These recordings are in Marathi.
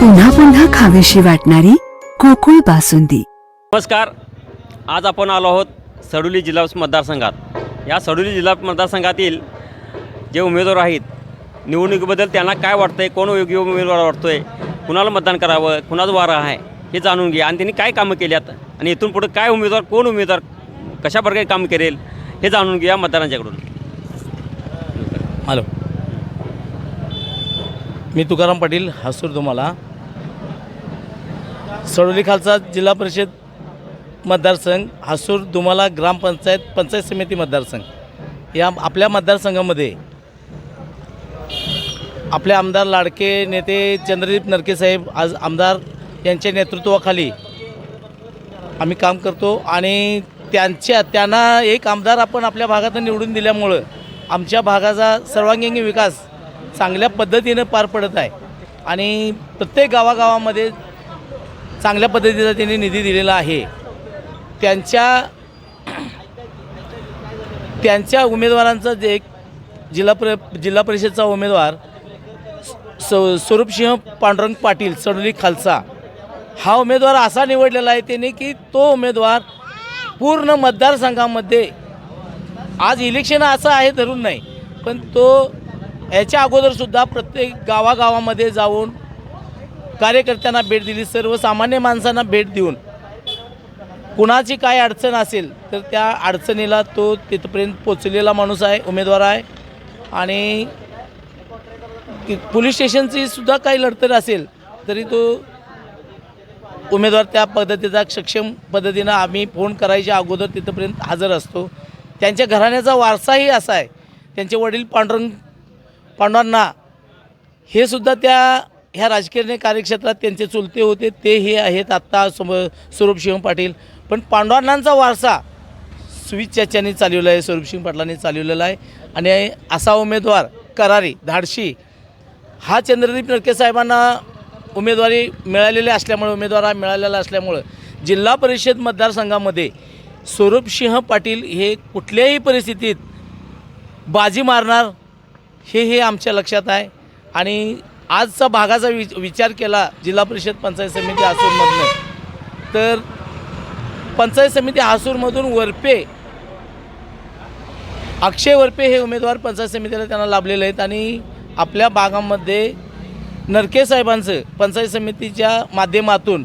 पुन्हा पुन्हा खावीशी वाटणारी गोकुळ बासुंदी. नमस्कार. आज आपण आलो आहोत सडोली जिल्हा मतदारसंघात. या सडोली जिल्हा मतदारसंघातील जे उमेदवार आहेत निवडणुकीबद्दल त्यांना काय वाटतंय कोण योग्य उमेदवार वाटतोय कुणाला मतदान करावं कुणाचं वारं आहे हे जाणून घ्या. आणि त्यांनी काय कामं केल्यात आणि इथून पुढे काय उमेदवार कोण उमेदवार कशा प्रकारे काम करेल हे जाणून घ्या मतदारांच्याकडून. हॅलो. मी तुकाराम पाटील हसूर तुम्हाला. सडोली खालचा जिल्हा परिषद मतदारसंघ हसूर दुमाला ग्रामपंचायत पंचायत समिती मतदारसंघ. या आपल्या मतदारसंघामध्ये आपले आमदार लाडके नेते चंद्रदीप नरकेसाहेब आज आमदार यांच्या नेतृत्वाखाली आम्ही काम करतो आणि त्यांच्या त्यांना एक आमदार आपण आपल्या भागातून निवडून दिल्यामुळं आमच्या भागाचा सर्वांगीण विकास चांगल्या पद्धतीनं पार पडत आहे. आणि प्रत्येक गावागावामध्ये चांगल्या पद्धतीचा त्यांनी निधी दिलेला आहे. त्यांच्या त्यांच्या उमेदवारांचा जे एक जिल्हा प्र जिल्हा परिषदचा उमेदवार स स्वरूपसिंह पांडुरंग पाटील सडोली खालसा हा उमेदवार असा निवडलेला आहे त्याने की तो उमेदवार पूर्ण मतदारसंघामध्ये आज इलेक्शन असं आहे धरून नाही पण तो याच्या अगोदरसुद्धा प्रत्येक गावागावामध्ये जाऊन कार्यकर्त्यांना भेट दिली सर्वसामान्य माणसांना भेट देऊन. कुणाची काय अडचण असेल तर त्या अडचणीला तो तिथपर्यंत पोचलेला माणूस आहे उमेदवार आहे. आणि पोलीस स्टेशनची सुद्धा काही लढतर असेल तरी तो उमेदवार त्या पद्धतीचा सक्षम पद्धतीनं आम्ही फोन करायच्या अगोदर तिथंपर्यंत हजर असतो. त्यांच्या घराण्याचा वारसाही असा आहे. त्यांचे वडील पांडुरंग पांडवांना हे सुद्धा त्या ह्या राजकीय कार्यक्षेत्रात त्यांचे चुलते होते ते हे आहेत आत्ता सम स्वरूपसिंह पाटील. पण पांडवांनांचा वारसा सुविच चालवला आहे स्वरूपसिंह पाटलांनी चालवलेला आहे. आणि असा उमेदवार करारी धाडशी हा चंद्रदीप नडके साहेबांना उमेदवारी मिळालेली असल्यामुळे उमेदवार हा मिळालेला असल्यामुळं जिल्हा परिषद मतदारसंघामध्ये स्वरूपसिंह पाटील हे कुठल्याही परिस्थितीत बाजी मारणार हे हे आमच्या लक्षात आहे. आणि आजचा भागाचा वि विचार केला जिल्हा परिषद पंचायत समिती आसूरमधनं. तर पंचायत समिती आसूरमधून वरपे अक्षय वरपे हे उमेदवार पंचायत समितीला त्यांना लाभलेले आहेत आणि आपल्या भागामध्ये नरके साहेबांचं पंचायत समितीच्या माध्यमातून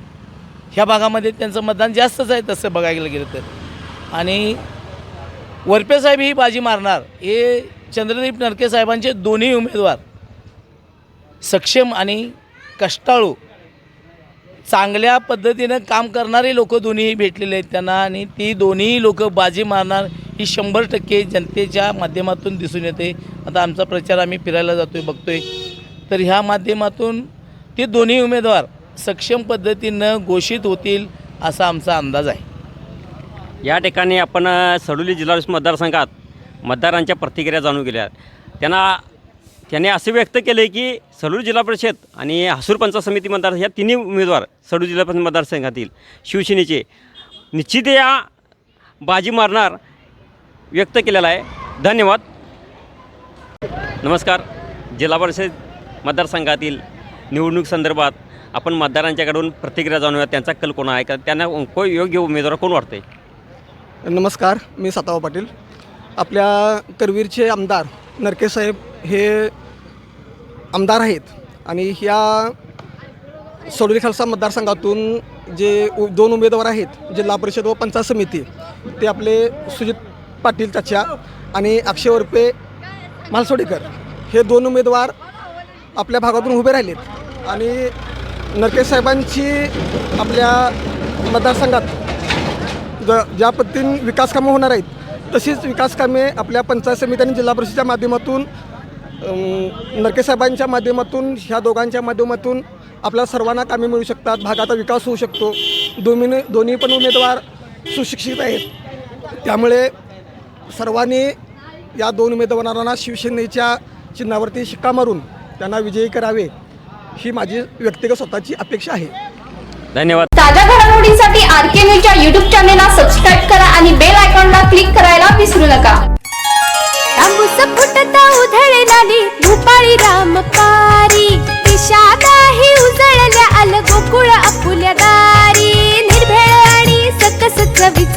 ह्या भागामध्ये त्यांचं मतदान जास्तच आहे तसं बघायला गेलं तर. आणि वरपे साहेब ही बाजी मारणार. हे चंद्रदीप नरके साहेबांचे दोन्ही उमेदवार सक्षम आणि कष्टाळू. चांगल्या पद्धतीनं काम करणारे लोक दोन्ही भेटलेले आहेत त्यांना आणि ती दोन्ही लोक बाजी मारणार ही शंभर टक्के जनतेच्या माध्यमातून दिसून येते. आता आमचा प्रचार आम्ही फिरायला जातो आहे बघतो आहे तर ह्या माध्यमातून ते दोन्ही उमेदवार सक्षम पद्धतीनं घोषित होतील असा आमचा अंदाज आहे. या ठिकाणी आपण सडोली जिल्हा मतदारसंघात मतदारांच्या प्रतिक्रिया जाणून गेल्या त्यांना त्यांनी असे व्यक्त केले की सलूर जिल्हा परिषद आणि हसूर पंचायत समिती मतदार ह्या तिन्ही उमेदवार सलूर जिल्हा परिषद मतदारसंघातील शिवसेनेचे निश्चित या बाजी मारणार व्यक्त केलेला आहे. धन्यवाद. नमस्कार. जिल्हा परिषद मतदारसंघातील निवडणूक संदर्भात आपण मतदारांच्याकडून प्रतिक्रिया जाणूया. त्यांचा कल कोण आहे? का त्यांना कोण योग्य उमेदवार कोण वाटते नमस्कार. मी सतावा पाटील. आपल्या करवीरचे आमदार नरकेसाहेब हे आमदार आहेत आणि ह्या सडोली खालसा मतदारसंघातून जे उ दोन उमेदवार आहेत जिल्हा परिषद व पंचायत समिती ते आपले सुजित पाटील चाचा आणि अक्षय वरपे मालसोडीकर हे दोन उमेदवार आपल्या भागातून उभे राहिलेत. आणि नरकेश साहेबांची आपल्या मतदारसंघात ज ज्या पद्धतीने विकासकामं होणार आहेत तशीच विकासकामे आपल्या पंचायत समिती आणि जिल्हा परिषदेच्या माध्यमातून अम, नरके साहेबांच्या माध्यमातून ह्या दोघांच्या माध्यमातून आपल्या सर्वांना कामे मिळू शकतात भागाचा विकास होऊ शकतो. दोन्ही दोन्ही पण उमेदवार सुशिक्षित आहेत. त्यामुळे सर्वांनी या दोन उमेदवारांना शिवसेनेच्या चिन्हावरती शिक्का मारून त्यांना विजयी करावे ही माझी व्यक्तिगत स्वतःची अपेक्षा आहे. धन्यवाद. ताज्या घडामोडींसाठी आर के न्यूजच्या युट्यूब चॅनेलला सबस्क्राईब करा आणि बेल आयकॉनला